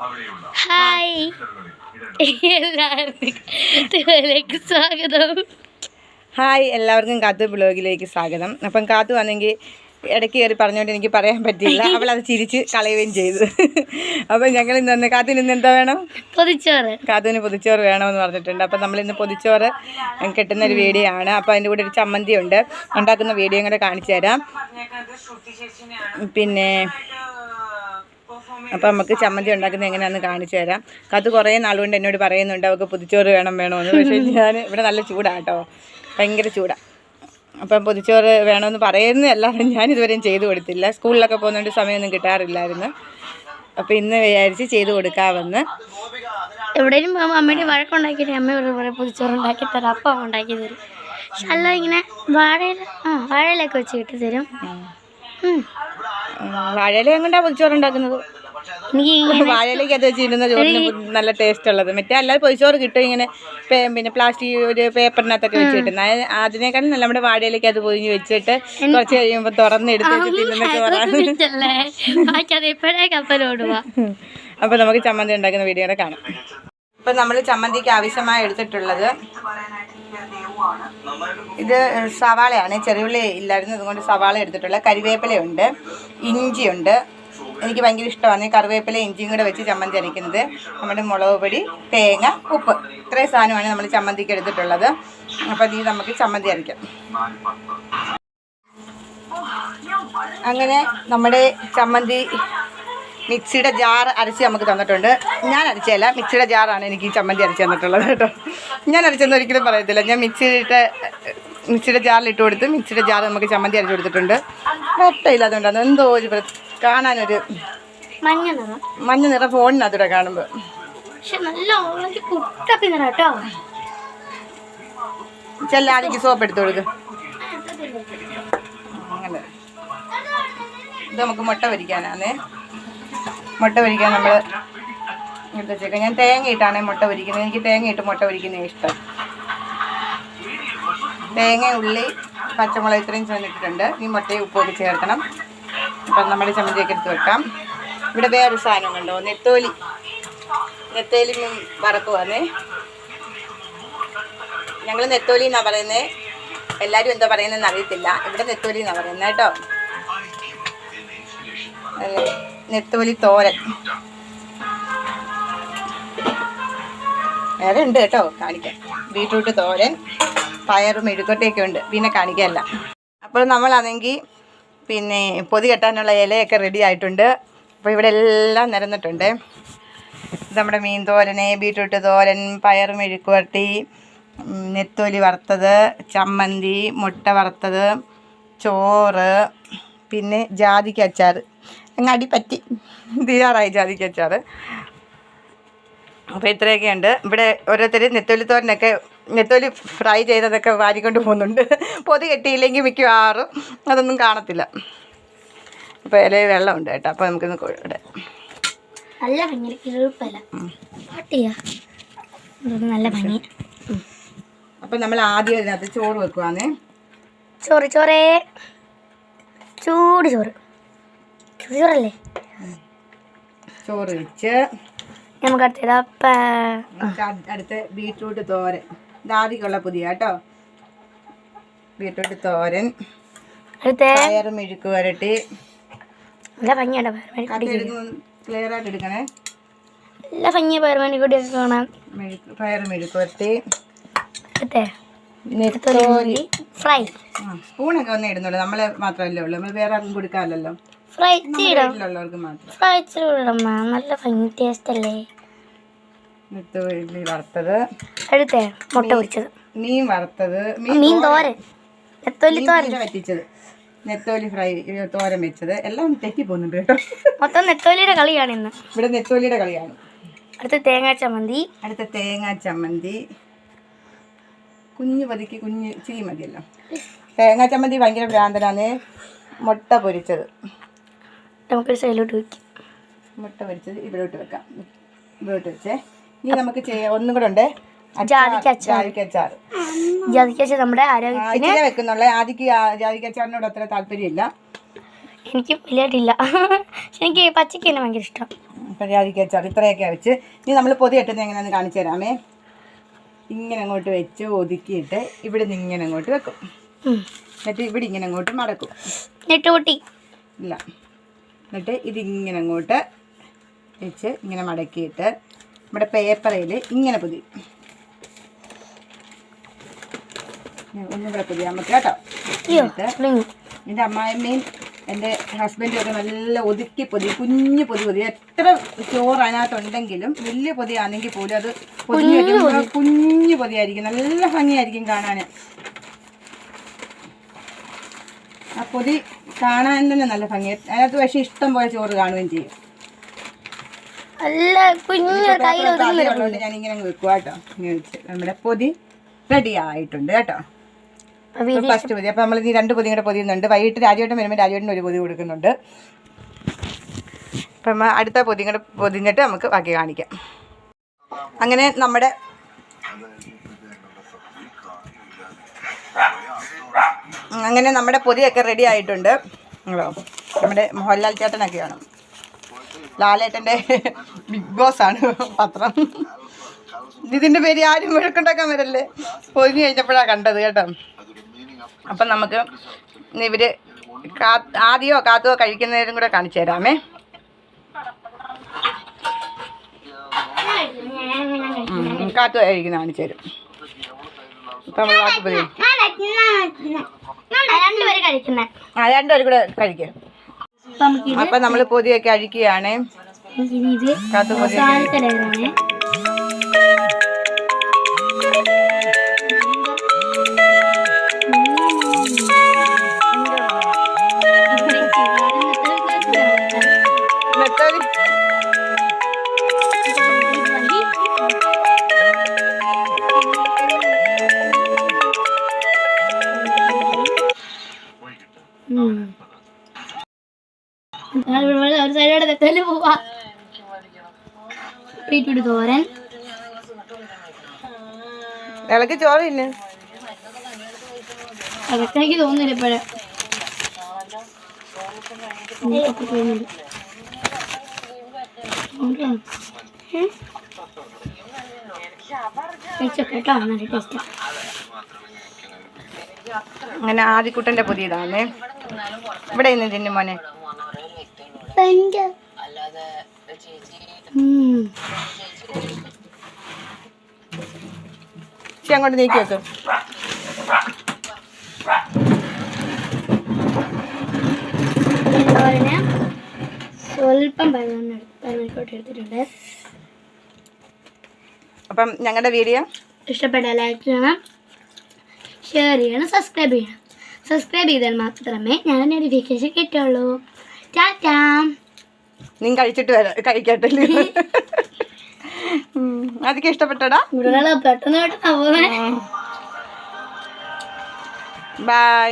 Hi എല്ലാവർക്കും സ്വാഗതം. Hi എല്ലാവർക്കും കാത്തു ബ്ലോഗിലേക്ക് സ്വാഗതം. അപ്പം കാത്തു വന്നെങ്കിൽ ഇടയ്ക്ക് കയറി പറഞ്ഞുകൊണ്ട് എനിക്ക് പറയാൻ പറ്റിയില്ല. അവൾ അത് ചിരിച്ച് കളയുകയും ചെയ്തു. അപ്പം ഞങ്ങൾ ഇന്ന് വന്ന് കാത്തിന് ഇന്ന് എന്താ വേണം? പൊതിച്ചോറ്. കാത്തുവിന് പൊതിച്ചോറ് വേണമെന്ന് പറഞ്ഞിട്ടുണ്ട്. അപ്പം നമ്മൾ ഇന്ന് പൊതിച്ചോറ് കിട്ടുന്ന ഒരു വീഡിയോ ആണ് അപ്പോൾ അതിന്റെ കൂടെ ഒരു ചമ്മന്തി ഉണ്ട് ഉണ്ടാക്കുന്ന വീഡിയോ കൂടെ കാണിച്ചു തരാം. പിന്നെ അപ്പം നമുക്ക് ചമ്മന്തി ഉണ്ടാക്കുന്നത് എങ്ങനെയാണെന്ന് കാണിച്ചു തരാം. കത്ത് കുറേ നാളുകൊണ്ട് എന്നോട് പറയുന്നുണ്ട് അവൾക്ക് പുതിച്ചോറ് വേണം വേണമെന്ന് പക്ഷേ ഞാൻ ഇവിടെ നല്ല ചൂടാണ് കേട്ടോ ഭയങ്കര ചൂടാണ് അപ്പം പൊതിച്ചോറ് വേണമെന്ന് പറയുന്നതല്ലാതെ ഞാൻ ഇതുവരെയും ചെയ്തു കൊടുത്തില്ല. സ്കൂളിലൊക്കെ പോകുന്നതുകൊണ്ട് സമയമൊന്നും കിട്ടാറില്ലായിരുന്നു. അപ്പം ഇന്ന് വിചാരിച്ച് ചെയ്തു കൊടുക്കാമെന്ന്. എവിടെയും പോകുമ്പോൾ അമ്മയുടെ വഴക്കുണ്ടാക്കിയിട്ട് അമ്മ ഇവിടെ പൊതിച്ചോറ് ഉണ്ടാക്കി തരാം അപ്പം ഉണ്ടാക്കി തരും. അല്ല ഇങ്ങനെ വാഴയില ആ വാഴയിലൊക്കെ വെച്ച് കിട്ടി തരും. വാഴയില കൊണ്ടാണ് പൊതിച്ചോറ് ഉണ്ടാക്കുന്നത്? വാഴയിലേക്ക് അത് വെച്ചിരുന്ന ചോറിന് നല്ല ടേസ്റ്റ് ഉള്ളത്. മറ്റേ അല്ലാതെ പൊതിച്ചോറ് കിട്ടും ഇങ്ങനെ പിന്നെ പ്ലാസ്റ്റിക് ഒരു പേപ്പറിനകത്തൊക്കെ വെച്ച് കിട്ടുന്ന അത് അതിനേക്കാളും നല്ല നമ്മുടെ വാഴയിലേക്ക് അത് പൊതിഞ്ഞ് വെച്ചിട്ട് കുറച്ച് കഴിയുമ്പോൾ തുറന്നെടുത്ത് അപ്പൊ അപ്പോൾ നമുക്ക് ചമ്മന്തി ഉണ്ടാക്കുന്ന വീഡിയോ കാണാം. ഇപ്പം നമ്മൾ ചമ്മന്തിക്ക് ആവശ്യമായി എടുത്തിട്ടുള്ളത് ഇത് സവാളയാണ്. ചെറിയുള്ളി ഇല്ലായിരുന്നു. അതുകൊണ്ട് സവാള എടുത്തിട്ടുള്ള കരിവേപ്പിലയുണ്ട് ഇഞ്ചിയുണ്ട് എനിക്ക് ഭയങ്കര ഇഷ്ടമാണ്. കറിവേപ്പില ഇഞ്ചിയും കൂടെ വെച്ച് ചമ്മന്തി അരയ്ക്കുന്നത്. നമ്മുടെ മുളക് പൊടി തേങ്ങ ഉപ്പ്. ഇത്രയും സാധനമാണ് നമ്മൾ ചമ്മന്തിക്ക് എടുത്തിട്ടുള്ളത്. അപ്പോൾ ഇത് നമുക്ക് ചമ്മന്തി അരയ്ക്കാം. അങ്ങനെ നമ്മുടെ ചമ്മന്തി മിക്സിയുടെ ജാർ അരച്ച് നമുക്ക് തന്നിട്ടുണ്ട്. ഞാൻ അരച്ചതല്ല മിക്സിയുടെ ജാറാണ് എനിക്ക് ഈ ചമ്മന്തി അരച്ച് തന്നിട്ടുള്ളത് കേട്ടോ. ഞാൻ അരച്ചെന്ന് ഒരിക്കലും പറയത്തില്ല. ഞാൻ മിക്സിയിട്ട് മിക്സിയുടെ ജാറിൽ ഇട്ട് കൊടുത്ത് മിക്സിയുടെ ജാർ നമുക്ക് ചമ്മന്തി അരച്ച് കൊടുത്തിട്ടുണ്ട്. ഒട്ടയില്ലാതുകൊണ്ടാണ് എന്തോ ഒരു കാണാനൊരു മഞ്ഞ നിറം. മഞ്ഞ നിറം ഫോണിനകത്തൂടെ കാണുമ്പോൾ പക്ഷെ നല്ല ഓറഞ്ച് കുട്ടപ്പി നിറം കേട്ടോ. സോപ്പ് എടുത്തു കൊടുക്ക്. അങ്ങനെ. ഇത് നമുക്ക് മുട്ട പൊരിക്കാനാണേ മുട്ട പൊരിക്കാൻ നമ്മൾ എടുത്ത് വെച്ചേക്കാം. ഞാൻ തേങ്ങ ഇട്ടാണ് മുട്ട പൊരിക്കുന്നത്. എനിക്ക് തേങ്ങ ഇട്ട് മുട്ട പൊരിക്കുന്നത് ഇഷ്ടം. തേങ്ങ ഉള്ളി പച്ചമുളക് ഇത്രയും ചെന്നിട്ടിട്ടുണ്ട് ഈ മുട്ടയും ഉപ്പൊക്കെ ചേർക്കണം. അപ്പം നമ്മുടെ ചമ്മന്തിയൊക്കെ എടുത്ത് വെക്കാം. ഇവിടെ വേറൊരു സാധനം കണ്ടോ? നെത്തോലി. നെത്തോലി വറക്കുവാന്നേ ഞങ്ങൾ നെത്തോലി എന്നാ പറയുന്നത് എല്ലാവരും എന്താ പറയുന്നതെന്ന് അറിയത്തില്ല. ഇവിടെ നെത്തോലി എന്നാ പറയുന്നത് കേട്ടോ? നെത്തോലി തോരൻ. വേറെ ഉണ്ട് കേട്ടോ കാണിക്കാം ബീട്രൂട്ട് തോരൻ പയറും മെഴുക്കൊട്ടയൊക്കെ ഉണ്ട്. പിന്നെ കാണിക്കാമല്ല അപ്പോൾ നമ്മളാണെങ്കിൽ പിന്നെ പൊതി കെട്ടാനുള്ള ഇലയൊക്കെ റെഡി ആയിട്ടുണ്ട്. അപ്പോൾ ഇവിടെ എല്ലാം നിരന്നിട്ടുണ്ട്. നമ്മുടെ മീൻ തോരന് ബീട്രൂട്ട് തോരൻ പയർ മെഴുക്കുവരട്ടി വരട്ടി നെത്തോലി വറുത്തത് ചമ്മന്തി മുട്ട വറുത്തത് ചോറ് പിന്നെ ജാതിക്ക അച്ചാർ. അങ്ങ് അടിപ്പറ്റി തീരാറായി ജാതിക്ക അച്ചാർ. അപ്പോൾ ഇത്രയൊക്കെയുണ്ട്. ഇവിടെ ഓരോരുത്തർ നെത്തോലി തോരനൊക്കെ നെത്തോലി ഫ്രൈ ചെയ്തതൊക്കെ വാരിക്കൊണ്ട് പോകുന്നുണ്ട്. പൊതി കെട്ടിയില്ലെങ്കിൽ മിക്കവാറും അതൊന്നും കാണത്തില്ല. അപ്പോൾ ഇലയിൽ വെള്ളമുണ്ട് കേട്ടോ അപ്പോൾ നമുക്കിന്ന് ഇവിടെ. നല്ല ഭംഗി നല്ല ഭംഗി. അപ്പം നമ്മൾ ആദ്യം ഇതിനകത്ത് ചോറ് വെക്കുവാന്നേ. ചോറ് ചോറേ. ചൂട് ചോറ്. ചൂടല്ലേ ചോറല്ലേ? ചോറ് വെച്ച് നമുക്ക് അടുത്തത് അപ്പ നമുക്ക് അട്- അടുത്ത് ബീട്രൂട്ട് തോരൻ. ദാദിക്കുള്ള പുതിയ കേട്ടോ. ബീട്രൂട്ട് തോരൻ പയർ മെഴുക്ക് വരട്ടി. ക്ലിയർ ആയിട്ട് എടുക്കണേ? നല്ല ഭംഗിയ പയർ മെഴുക്ക് വരട്ടി. അടുത്തേ ഫ്രൈ. സ്പൂണൊക്കെ ഒന്നും ഇടുന്നുള്ളൂ. നമ്മളെ മാത്രമല്ലേ ഉള്ളൂ. നമ്മൾ വേറെ ആർക്കും കൊടുക്കാമല്ലോ ഫ്രൈ ചെയ്യണം ഫ്രൈ ചെയ്യണം നല്ല ഭംഗി ടേസ്റ്റ് അല്ലേ? നെത്തോലി വറുത്തത്. മുട്ട പൊരിച്ചത്. മീൻ വറുത്തത്. മീൻ തോരൻ. നെത്തോലി തോരൻ. നെത്തോലി ഫ്രൈ തോരൻ വെച്ചത്. എല്ലാം തെറ്റി പോകുന്നുണ്ട് കേട്ടോ. മൊത്തം നെത്തോലിയുടെ കളിയാണ് ഇന്ന്. ഇവിടെ നെത്തോലിയുടെ കളിയാണ്. അടുത്ത തേങ്ങാ ചമ്മന്തി. അടുത്ത തേങ്ങാ ചമ്മന്തി. കുഞ്ഞു പതിക്ക് കുഞ്ഞ് ഇച്ചിരി മതിയല്ലോ. തേങ്ങാ ചമ്മന്തി ഭയങ്കര ഭ്രാന്തനാണ് മുട്ട പൊരിച്ചത്. നമുക്കൊരു സൈഡിലോട്ട് വെക്കാം. മുട്ട പൊരിച്ചത് ഇവിടോട്ട് വെക്കാം. ഇവിടോട്ട് വെച്ചേ. ഇനി നമുക്ക് ചെയ്യാം. ഒന്നും കൂടെ ഉണ്ട്. ജാതിക്ക അച്ചാർ. ജാതിക്ക അച്ചാർ. ജാതിക്കാച്ച നമ്മുടെ ആരോഗ്യത്തിന് ഇച്ചിരി വെക്കുന്നുള്ള. ആദ്യക്ക് ജാതിക്ക അച്ചാറിനോട് അത്ര താല്പര്യമില്ല. എനിക്ക് വലിയായിട്ടില്ല. പക്ഷെ എനിക്ക് പച്ചക്ക് തന്നെ ഭയങ്കര ഇഷ്ടം. ഇത്രയൊക്കെ വെച്ച്. ഇനി നമ്മൾ പൊതി കെട്ടുന്നത് എങ്ങനെയാണെന്ന് കാണിച്ചു തരാമേ. ഇങ്ങനെ അങ്ങോട്ട് വെച്ച് ഒതുക്കിയിട്ട് ഇവിടെ നിന്ന് ഇങ്ങനെ അങ്ങോട്ട് വെക്കും. എന്നിട്ട് ഇവിടെ ഇങ്ങനെ അങ്ങോട്ട് മടക്കും. ഇല്ല. എന്നിട്ട് ഇതിങ്ങനെ അങ്ങോട്ട് വെച്ച് ഇങ്ങനെ മടക്കിയിട്ട് നമ്മുടെ പേപ്പറിൽ ഇങ്ങനെ പുതി. ഒന്നും കൂടെ പൊതി നമുക്ക് കേട്ടോ. എന്റെ എന്റെ എന്റെ അമ്മായിമ്മയും എന്റെ ഹസ്ബൻഡും ഒക്കെ നല്ല ഒതുക്കി പൊതി കുഞ്ഞു പൊതി പൊതി. എത്ര ചോറ് അതിനകത്തുണ്ടെങ്കിലും വലിയ പൊതിയാണെങ്കിൽ പോലും അത് പൊതിഞ്ഞ് വെക്കുമ്പോൾ കുഞ്ഞു പൊതിയായിരിക്കും. നല്ല ഭംഗിയായിരിക്കും കാണാൻ. ആ പൊതി കാണാൻ തന്നെ നല്ല ഭംഗി അതിനകത്ത് പക്ഷേ ഇഷ്ടം പോലെ ചോറ് കാണുകയും ചെയ്യും. നല്ല കുഞ്ഞു കയ്യിൽ ഞാൻ ഇങ്ങനെ വെക്കുക കേട്ടോ നമ്മുടെ പൊതി റെഡി ആയിട്ടുണ്ട് കേട്ടോ. അപ്പൊ ഫസ്റ്റ് പൊതി. അപ്പോൾ നമ്മൾ ഈ രണ്ട് പൊതി കൂടെ പൊതിയുന്നുണ്ട്. വൈകിട്ട് രാജുവേട്ടൻ വരുമ്പോൾ രാജുവേട്ടൻ ഒരു പൊതി കൊടുക്കുന്നുണ്ട്. അപ്പം അടുത്ത പൊതി കൂടെ പൊതിഞ്ഞിട്ട് നമുക്ക് ബാക്കി കാണിക്കാം. അങ്ങനെ നമ്മുടെ അങ്ങനെ നമ്മുടെ പൊതിയൊക്കെ റെഡി ആയിട്ടുണ്ട്? നമ്മുടെ മോഹൻലാൽ ചേട്ടനൊക്കെയാണ്. ലാലേട്ടന്റെ ബിഗ് ബോസ് ആണ് പത്രം. ഇതിന്റെ പേര് ആരും വഴക്കുണ്ടാക്കാൻ വരല്ലേ? പൊതിഞ്ഞ് കഴിഞ്ഞപ്പോഴാണ് കണ്ടത് കേട്ടോ. അപ്പം നമുക്ക് ഇവർ കാ ആദ്യമോ കാത്തുവോ കഴിക്കുന്നതിനും കൂടെ കാണിച്ചു തരാമേ. ഉം, കാത്തുവോ കഴിക്കുന്ന കാണിച്ചു തരും. ഇപ്പം ആ രണ്ടുപേരും കൂടെ കഴിക്കും. അപ്പൊ നമുക്ക് ഇത് അപ്പം നമ്മൾ പൊതിയൊക്കെ അഴിക്കുകയാണ്. ഇനി ഇത് കാത്തു തെറ്റൽ പോവാ. ബീറ്റ്റൂട്ട് തോരൻ ഇളക്ക് ചോറില്ല അതൊക്കെ എനിക്ക് തോന്നുന്നില്ല ഇപ്പോഴേ. അങ്ങനെ ആദ്യക്കുട്ടന്റെ പുതിയതാണ് ഇവിടെ ഇന്ന് തിന്നു മോനെ. ഉം. പക്ഷെ അങ്ങോട്ട് നീക്കി വെക്ക്. സ്വല്പം പരമണിക്കോട്ട് എടുത്തിട്ടുണ്ട്. അപ്പം ഞങ്ങളുടെ വീഡിയോ ഇഷ്ടപ്പെട്ട ലൈക്ക് ചെയ്യണം ഷെയർ ചെയ്യണം സബ്സ്ക്രൈബ് ചെയ്യണം. സബ്സ്ക്രൈബ് ചെയ്താൽ മാത്രമേ ഞാൻ നോട്ടിഫിക്കേഷൻ കിട്ടുള്ളൂ ടാറ്റാ. നീ കഴിച്ചിട്ട് വരാം. കഴിക്കട്ടെ. അതൊക്കെ ഇഷ്ടപ്പെട്ടടാ? പെട്ടെന്ന് ബൈ